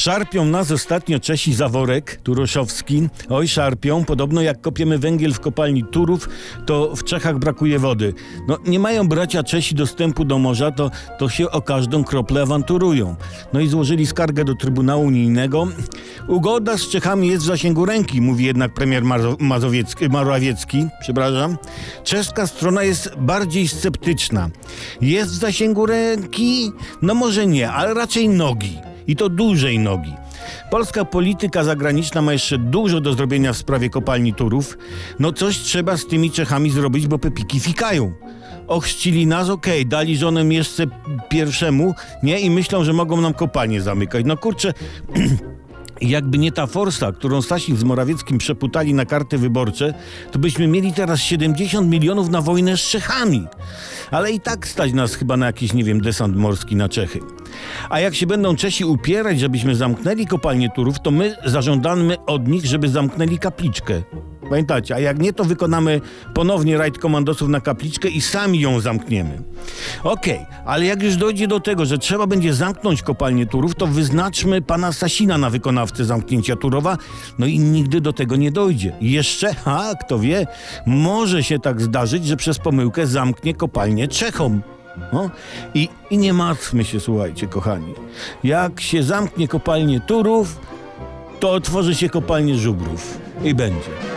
Szarpią nas ostatnio Czesi Zaworek, Turoszowski. Oj, szarpią. Podobno jak kopiemy węgiel w kopalni Turów, to w Czechach brakuje wody. No, nie mają bracia Czesi dostępu do morza, to, to się o każdą kroplę awanturują. No i złożyli skargę do Trybunału Unijnego. Ugoda z Czechami jest w zasięgu ręki, mówi jednak premier Mazo- Mazowiecki, Morawiecki. Przepraszam. Czeska strona jest bardziej sceptyczna. Jest w zasięgu ręki? No może nie, ale raczej nogi. I to dużej nogi. Polska polityka zagraniczna ma jeszcze dużo do zrobienia w sprawie kopalni Turów. No coś trzeba z tymi Czechami zrobić, bo pepiki fikają. Ochrzcili nas, okej, dali żonę jeszcze pierwszemu, nie? I myślą, że mogą nam kopalnię zamykać. No kurczę, jakby nie ta forsa, którą Stasik z Morawieckim przeputali na karty wyborcze, to byśmy mieli teraz 70 milionów na wojnę z Czechami. Ale i tak stać nas chyba na jakiś, nie wiem, desant morski na Czechy. A jak się będą Czesi upierać, żebyśmy zamknęli kopalnię Turów, to my zażądamy od nich, żeby zamknęli kapliczkę. Pamiętacie, a jak nie, to wykonamy ponownie rajd komandosów na kapliczkę i sami ją zamkniemy. Okej, ale jak już dojdzie do tego, że trzeba będzie zamknąć kopalnię Turów, to wyznaczmy pana Sasina na wykonawcę zamknięcia Turowa, no i nigdy do tego nie dojdzie. Jeszcze, a kto wie, może się tak zdarzyć, że przez pomyłkę zamknie kopalnię Czechom. No, i, I nie martwmy się, słuchajcie, kochani. Jak się zamknie kopalnię Turów, to otworzy się kopalnię Żubrów. I będzie.